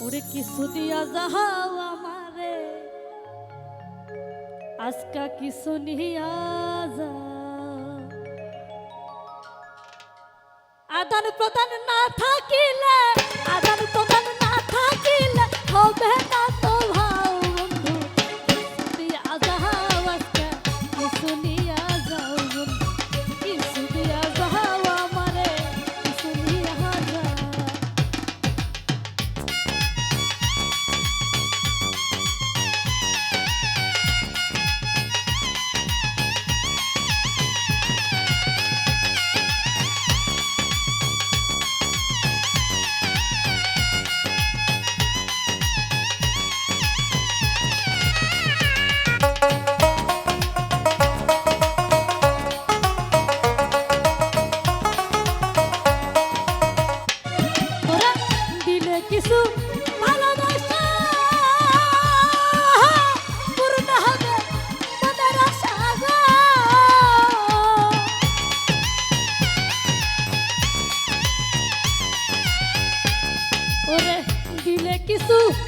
ওরে কিছু দিয়া যাহাও আমারে? আজকা কিছু নিয়া যা আদান প্রদান না থাকিলে 嘟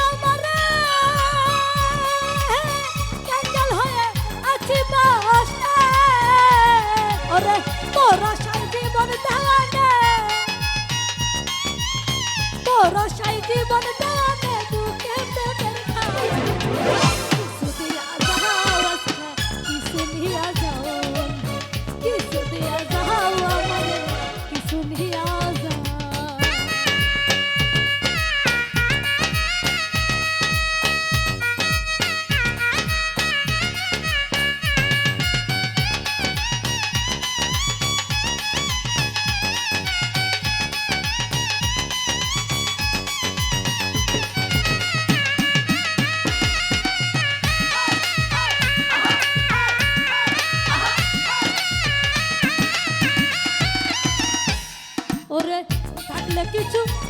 get you too.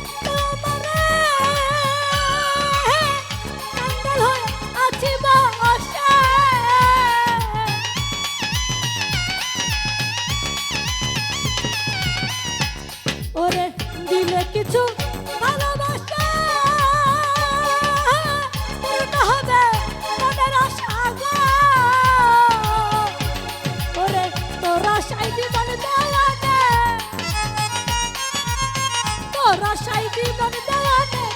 রাশাই জীবন দেওয়া